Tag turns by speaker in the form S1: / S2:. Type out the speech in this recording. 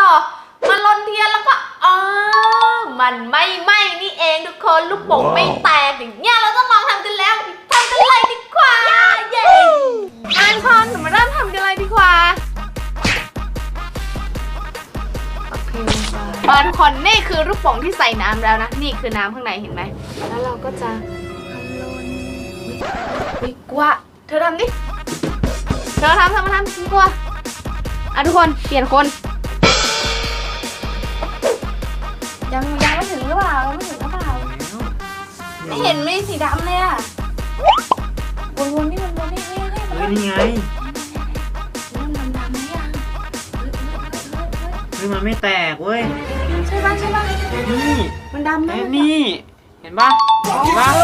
S1: ต่อมาลนเทียนแล้วก็อ๋อมันไม่ไหม้นี่เองทุกคนลูกโป่งไม่แตกอย่างเงี้ยเราต้องลองทำกันแล้วทำกันเลยดีกว่าเย้อันคอนหนูมาเริ่มทำกันเลยดีกว่าโอเคมาทุกคนนี่คือลูกโป่งที่ใส่น้ำแล้วนะ นี่คือน้ำข้างในเห็นไหม แล้วเราก็จะทำลนวิกว่า เธอทำดิ เธอทำทำมาทำฉันกลัวอะทุกคน เปลี่ยนคน ยังยังไม่ถึงหรือเปล่ายังไม่ถึงหรือเปล่าไม่เห็นมีสีดำเลยอะวนๆนี่วนๆนี่เฮ้ยเฮ้ย
S2: เฮ้ยนี่ไง
S1: มันดำดำไหมอะ
S2: เฮ้ยมันไม่แตกเว้ย
S1: ใช่ป่ะใช่ป่ะ
S2: นี่
S1: มันดำไหม
S2: แอบนี่ เห็นปะเห็นปะเฮ้